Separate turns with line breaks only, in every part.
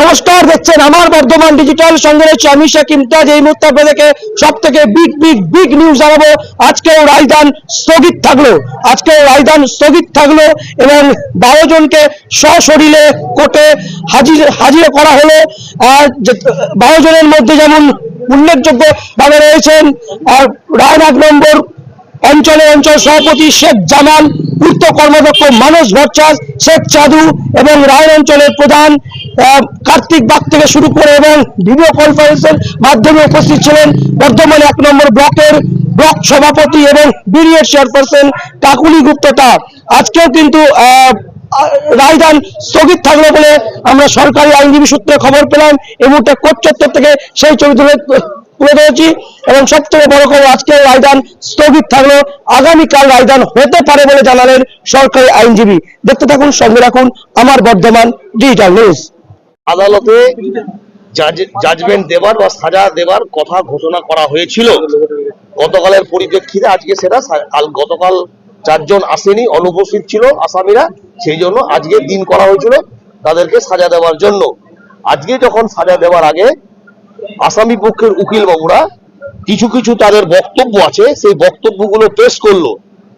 নমস্কার, দেখছেন আমার বর্ধমান ডিজিটাল সঙ্গে রয়েছে আমি শেখ ইমতাজ এই মুহূর্তে আপনাদেরকে সব থেকে বিগ বিগ বিগ নিউজ জানাব। আজকেও রায়দান স্থগিত থাকল। আজকেও রায়দান স্থগিত থাকল এবং বারো জনকে সশরীরে কোর্টে হাজির হাজির করা হলো। আর বারো জনের মধ্যে যেমন উল্লেখযোগ্য ভাবে রয়েছেন, আর রায়নাথ নম্বর অঞ্চলের অঞ্চল সভাপতি শেখ জামাল পূর্ত কর্মদক্ষ মানস ভট্টাচ শেখ চাদু এবং রায় অঞ্চলের প্রধান কার্তিক বাগ থেকে শুরু করে এবং ভিডিও কনফারেন্সের মাধ্যমে উপস্থিত ছিলেন বর্ধমান এক নম্বর ব্লকের ব্লক সভাপতি এবং বিডিএর চেয়ারপারসন কাকুলি গুপ্ততা। আজকেও কিন্তু রায়দান স্থগিত থাকল বলে আমরা সরকারি আইনজীবী সূত্রে খবর পেলাম। এই মুহূর্তে কোর্ট চত্বর থেকে সেই ছবি তুলে তুলে ধরেছি এবং সব থেকে বড় খবর আজকে রায়দান স্থগিত থাকল। আগামীকাল রায়দান হতে পারে বলে জানালেন সরকারি আইনজীবী। দেখতে থাকুন, সঙ্গে রাখুন আমার বর্ধমান ডিজিটাল নিউজ।
আদালতে জাজমেন্ট দেবার বা সাজা দেবার কথা ঘোষণা করা হয়েছিল। গতকালের পরিপ্রেক্ষিতে আজকে সেটা কাল গতকাল চারজন আসেনি, অনুপস্থিত ছিল আসামিরা। সেই জন্য আজকে দিন করা হয়েছিল তাদেরকে সাজা দেওয়ার জন্য। আজকে যখন সাজা দেওয়ার আগে আসামি পক্ষের উকিল বাবুরা, কিছু কিছু তাদের বক্তব্য আছে, সেই বক্তব্যগুলো পেশ করল।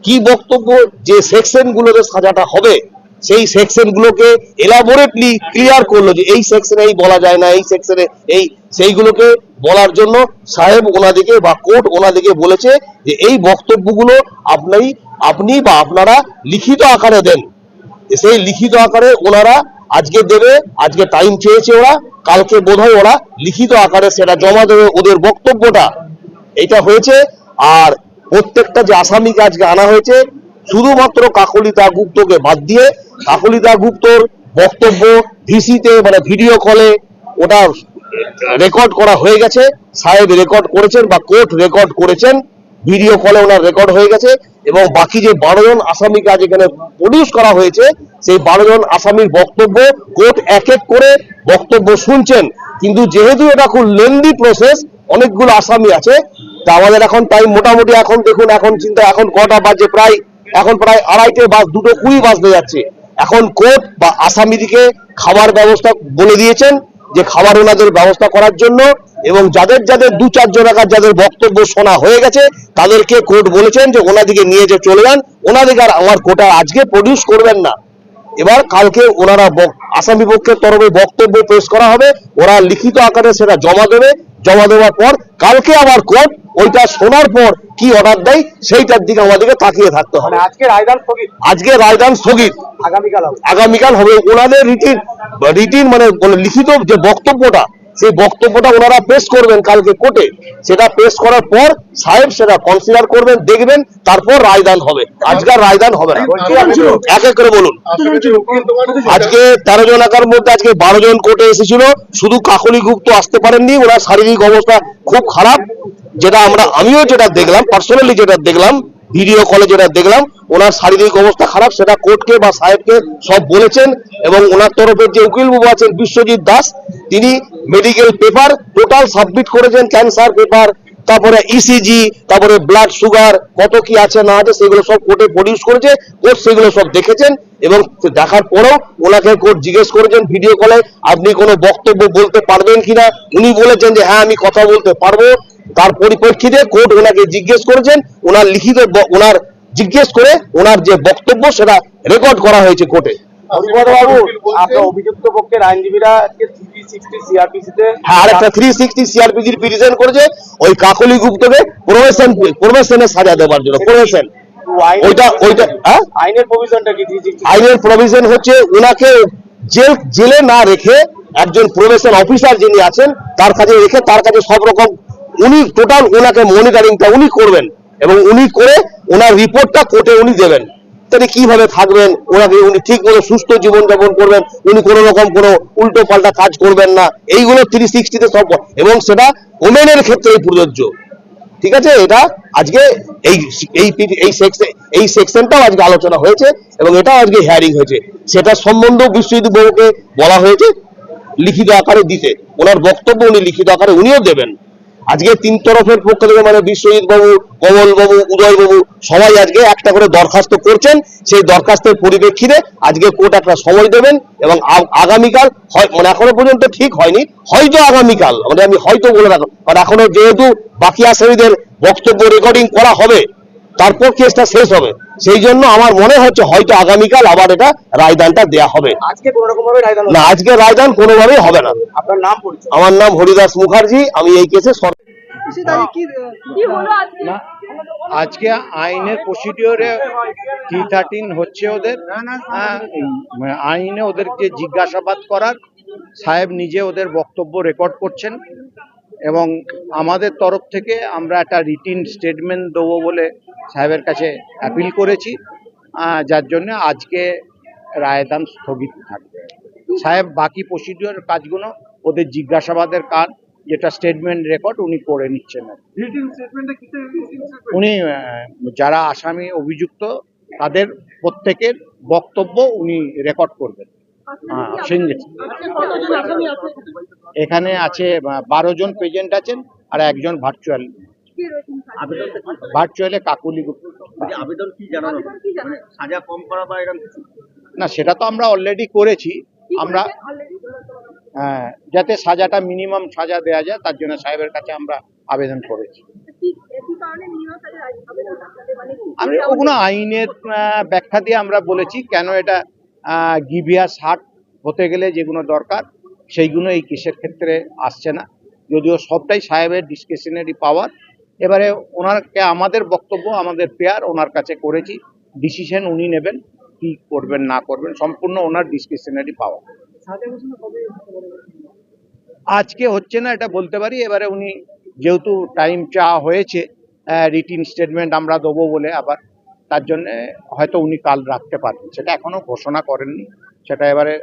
কি বক্তব্য? যে সেকশন গুলোতে সাজাটা হবে, সেই সেকশন গুলোকে এলাবোরেটলি ক্লিয়ার করল যে এই সেকশনে এই বলা যায় না, এই সেকশনে এই, সেইগুলোকে বলার জন্য সাহেব ওনাদিকে বা কোর্ট ওনাদিকে বলেছে যে এই বক্তব্যগুলো আপনি আপনি বা আপনারা লিখিত আকারে দেন। সেই লিখিত আকারে ওনারা আজকে দেবে, আজকে টাইম চেয়েছে ওরা, কালকে বোধহয় ওরা লিখিত আকারে সেটা জমা দেবে ওদের বক্তব্যটা। এটা হয়েছে, আর প্রত্যেকটা যে আসামিকে আজকে আনা হয়েছে, শুধুমাত্র কাকলিতা গুপ্তকে বাদ দিয়ে, কাকলিতা গুপ্তর বক্তব্য ভিসিতে মানে ভিডিও কলে ওটা রেকর্ড করা হয়ে গেছে, সাহেব রেকর্ড করেছেন বা কোর্ট রেকর্ড করেছেন। ভিডিও কলে ওনার রেকর্ড হয়ে গেছে এবং বাকি যে বারো জন আসামিকে আজ এখানে প্রডিউস করা হয়েছে, সেই বারো জন আসামির বক্তব্য কোর্ট এক এক করে বক্তব্য শুনছেন। কিন্তু যেহেতু এটা খুব লেন্দি প্রসেস অনেকগুলো আসামি আছে, তা আমাদের এখন টাইম মোটামুটি এখন দেখুন, এখন চিন্তা, এখন কটা বাজে প্রায়, এখন প্রায় আড়াইটে বাস দুটো কুড়ি বাজতে যাচ্ছে। এখন কোর্ট বা আসামিদিকে খাবার ব্যবস্থা বলে দিয়েছেন যে খাবার ওনাদের ব্যবস্থা করার জন্য এবং যাদের যাদের দু চারজন একার যাদের বক্তব্য শোনা হয়ে গেছে, তাদেরকে কোর্ট বলেছেন যে ওনাদিকে নিয়ে যে চলে যান। ওনাদিকে আর আমার কোটা আজকে প্রডিউস করবেন না। এবার কালকে ওনারা আসামি পক্ষের তরফে বক্তব্য পেশ করা হবে। ওরা লিখিত আকারে সেটা জমা দেবে। জমা দেওয়ার পর কালকে আবার কোর্ট ওইটা শোনার পর কি অর্ডার দেয় সেইটার দিকে আমাদেরকে তাকিয়ে থাকতে হবে।
মানে আজকে রায়দান স্থগিত?
আজকে রায়দান স্থগিত।
আগামীকাল হবে।
আগামীকাল হবে। ওনাদের রিটিন রিটিন মানে মানে লিখিত যে বক্তব্যটা সেই বক্তব্যটা ওনারা পেশ করবেন কালকে কোর্টে। সেটা পেশ করার পর সাহেব সেটা কনসিডার করবেন দেখবেন তারপর রায়দান হবে। আজকে রায়দান হবে না। এক এক করে বলুন। আজকে তেরো জন একার মধ্যে আজকে বারো জন কোর্টে এসেছিল। শুধু কাকলি গুপ্ত আসতে পারেননি ওনার শারীরিক অবস্থা খুব খারাপ। যেটা আমরা আমিও যেটা দেখলাম পার্সোনালি যেটা দেখলাম ভিডিও কলে যেটা দেখলাম ওনার শারীরিক অবস্থা খারাপ সেটা কোর্টকে বা সাহেবকে সব বলেছেন এবং ওনার তরফের যে উকিল বাবু আছেন বিশ্বজিৎ দাস তিনি মেডিকেল পেপার টোটাল সাবমিট করেছেন ক্যান্সার পেপার তারপরে ইসিজি তারপরে ব্লাড সুগার কত কি আছে না আছে সেগুলো সব কোর্টে প্রডিউস করেছে কোর্ট সেগুলো সব দেখেছেন এবং দেখার পরেও ওনাকে কোর্ট জিজ্ঞেস করেছেন ভিডিও কলে আপনি কোনো বক্তব্য বলতে পারবেন কিনা? উনি বলেছেন যে হ্যাঁ আমি কথা বলতে পারব। তার পরিপ্রেক্ষিতে কোর্ট ওনাকে জিজ্ঞেস করেছেন, ওনার লিখিত ওনার জিজ্ঞেস করে ওনার যে বক্তব্য সেটা রেকর্ড করা হয়েছে কোর্টে
বাবু আপনার অভিযুক্ত পক্ষের আইনজীবীরা আজকে থ্রি সিক্সটি সিআরপিসি
হ্যাঁ আরেকটা থ্রি সিক্সটি সিআরপিজির পিটিশন করেছে। ওই কাকলি গুপ্তকে প্রবেশন প্রবেশনে সাজা দেওয়ার জন্য প্রবেশন। ওইটা ওইটা
আইনের প্রভিশনটা কি
আইনের প্রভিশন হচ্ছে ওনাকে জেল জেলে না রেখে একজন প্রবেশন অফিসার যিনি আছেন তার কাছে রেখে তার কাছে সব রকম উনি টোটাল ওনাকে মনিটরিংটা উনি করবেন এবং উনি করে ওনার রিপোর্টটা কোর্টে উনি দেবেন। তাহলে কীভাবে থাকবেন? ওনাকে উনি ঠিক মতো সুস্থ জীবনযাপন করবেন, উনি কোনো রকম কোনো উল্টো পাল্টা কাজ করবেন না। এইগুলো থ্রি সিক্সটিতে সব এবং সেটা ওমেনের ক্ষেত্রেই প্রযোজ্য। ঠিক আছে? এটা আজকে এই এই এই এই সেকশনটাও আজকে আলোচনা হয়েছে এবং এটাও আজকে হিয়ারিং হয়েছে। সেটার সম্বন্ধেও বিশ্বজিৎ বাবুকে বলা হয়েছে, লিখিত আকারে দিতে। ওনার বক্তব্য উনি লিখিত আকারে উনিও দেবেন। আজকে তিন তরফের পক্ষ থেকে মানে বিশ্বজিৎ বাবু, কমল বাবু, উদয় বাবু সবাই আজকে একটা করে দরখাস্ত করছেন। সেই দরখাস্তের পরিপ্রেক্ষিতে আজকে কোর্ট একটা সময় দেবেন এবং আগামীকাল হয় মানে এখনও পর্যন্ত ঠিক হয়নি। হয়তো আগামীকাল মানে আমি হয়তো বলে রাখো কারণ এখনও যেহেতু বাকি আসামিদের বক্তব্য রেকর্ডিং করা হবে তারপর কেসটা শেষ হবে। সেই জন্য আমার মনে হচ্ছে হয়তো আগামীকাল আবার এটা রায়দানটা দেয়া হবে।
আজকে কোন রকম ভাবে রায়দান হলো?
না। আজকে রায়দান কোনোভাবেই হবে না।
আপনার নাম পরিচয়।
আমার নাম হরিদাস মুখার্জি আমি এই কেসে
আজকে?
আজকে আইনের প্রসিডিওরে টি থার্টিন হচ্ছে ওদের। হ্যাঁ, আইনে ওদেরকে জিজ্ঞাসাবাদ করার সাহেব নিজে ওদের বক্তব্য রেকর্ড করছেন। এবং আমাদের তরফ থেকে আমরা একটা রিটিন স্টেটমেন্ট দেবো বলে সাহেবের কাছে অ্যাপিল করেছি যার জন্য আজকে রায়দান স্থগিত থাকবে। সাহেব বাকি প্রসিডিওর কাজগুলো ওদের জিজ্ঞাসাবাদের কাজ যেটা স্টেটমেন্ট রেকর্ড উনি করে নিচ্ছেন। উনি যারা আসামি অভিযুক্ত তাদের প্রত্যেকের বক্তব্য উনি রেকর্ড করবেন। হ্যাঁ, এখানে আছে বারো জন প্রেজেন্ট আছেন আর একজন ভার্চুয়াল ভার্চুয়ালে কাকুলি
আবেদন কি জানানো সাজা কম করা বা এরকম
না সেটা তো আমরা অলরেডি করেছি। আমরা
অলরেডি
যাতে সাজাটা মিনিমাম সাজা দেওয়া যায় তার জন্য সাহেবের কাছে আমরা আবেদন করেছি।
মানে
আমি ওগুলো আইনের আহ, ব্যাখ্যা দিয়ে আমরা বলেছি কেন এটা গিভিয়াস হার্ট হতে গেলে যেগুলো দরকার সেইগুলো এই কেসের ক্ষেত্রে আসছে না। যদিও সবটাই সাহেবের ডিসক্রিপশনারি পাওয়ার এবারে ওনারকে আমাদের বক্তব্য আমাদের পেয়ার ওনার কাছে করেছি। ডিসিশন উনি নেবেন কি করবেন না করবেন সম্পূর্ণ ওনার ডিসক্রিপশনারি পাওয়া। আজকে হচ্ছে না এটা বলতে পারি। এবারে উনি যেহেতু টাইম চাওয়া হয়েছে রিটিন স্টেটমেন্ট আমরা দেবো বলে আবার তার জন্য হয়তো উনি কাল রাখতে পারবেন। সেটা এখনও ঘোষণা করেননি। সেটা এবারে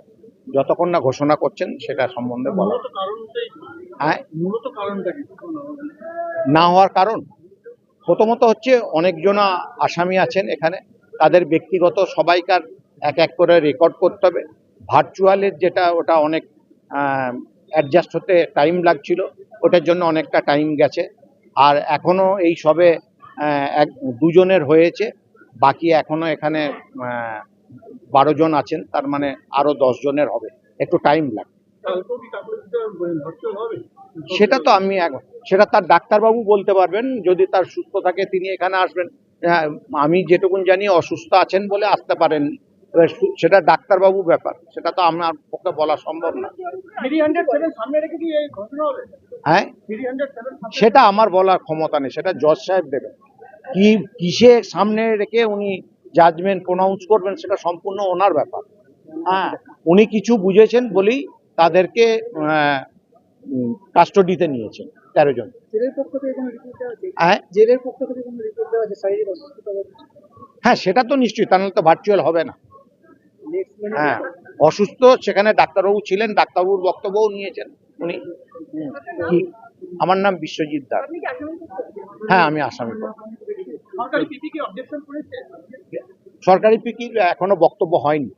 যতক্ষণ না ঘোষণা করছেন সেটা সম্বন্ধে বলা হ্যাঁ? না হওয়ার কারণ? প্রথমত হচ্ছে অনেকজন আসামি আছেন এখানে। তাদের ব্যক্তিগত সবাইকার এক এক করে রেকর্ড করতে হবে। ভার্চুয়ালের যেটা ওটা অনেক অ্যাডজাস্ট হতে টাইম লাগছিল। ওটার জন্য অনেকটা টাইম গেছে। আর এখনও এই সবে এক দুজনের হয়েছে। বাকি এখনও এখানে বারো জন আছেন তার মানে আরও দশ জনের হবে। একটু টাইম লাগবে। সেটা তো আমি এক- সেটা তার ডাক্তারবাবু বলতে পারবেন যদি তার সুস্থ থাকে তিনি এখানে আসবেন। হ্যাঁ, আমি যেটুকুন জানি অসুস্থ আছেন বলে আসতে সু- সেটা ডাক্তারবাবু ব্যাপার সেটা তো আমার পক্ষে বলা সম্ভব না। হ্যাঁ? সেটা আমার বলার ক্ষমতা নেই সেটা জজ সাহেব দেবেন। কি কিসে সামনে রেখে উনি জাজমেন্ট প্রোনাউন্স করবেন সেটা সম্পূর্ণ ওনার ব্যাপার। হ্যাঁ উনি কিছু বুঝেছেন বলেই তাদেরকে কাস্টডিতে নিয়েছেন তেরো জন। হ্যাঁ? হ্যাঁ সেটা তো নিশ্চয়ই তাহলে তো ভার্চুয়াল হবে না।
মানে?
হ্যাঁ অসুস্থ সেখানে ডাক্তারবাবু ছিলেন ডাক্তারবাবুর বক্তব্যও নিয়েছেন উনি। আমার নাম বিশ্বজিৎ দাস। হ্যাঁ আমি আসামি।
সরকারি পিপি
এখনও বক্তব্য হয়নি।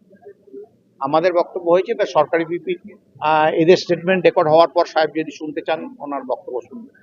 আমাদের বক্তব্য হয়েছে তা সরকারি পিপি এদের স্টেটমেন্ট রেকর্ড হওয়ার পর সাহেব যদি শুনতে চান, ওনার বক্তব্য শুনবেন।